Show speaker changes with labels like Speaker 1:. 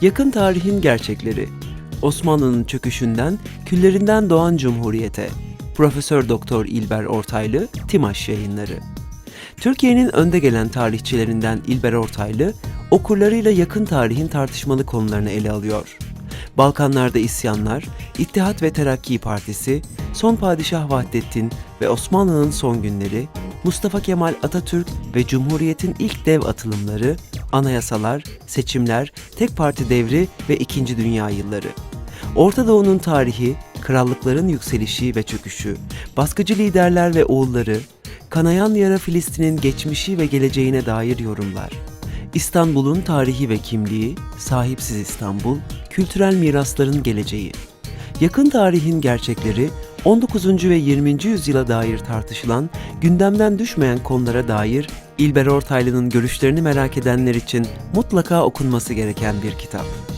Speaker 1: Yakın tarihin gerçekleri. Osmanlı'nın çöküşünden, küllerinden doğan cumhuriyete. Profesör Doktor İlber Ortaylı, Timaş Yayınları. Türkiye'nin önde gelen tarihçilerinden İlber Ortaylı, okurlarıyla yakın tarihin tartışmalı konularını ele alıyor. Balkanlarda isyanlar, İttihat ve Terakki Partisi, Son Padişah Vahdettin ve Osmanlı'nın son günleri, Mustafa Kemal Atatürk ve Cumhuriyet'in ilk dev atılımları, anayasalar, seçimler, tek parti devri ve İkinci Dünya yılları. Orta Doğu'nun tarihi, krallıkların yükselişi ve çöküşü, baskıcı liderler ve oğulları, kanayan yara Filistin'in geçmişi ve geleceğine dair yorumlar. İstanbul'un tarihi ve kimliği, sahipsiz İstanbul, kültürel mirasların geleceği. Yakın tarihin gerçekleri, 19. ve 20. yüzyıla dair tartışılan, gündemden düşmeyen konulara dair İlber Ortaylı'nın görüşlerini merak edenler için mutlaka okunması gereken bir kitap.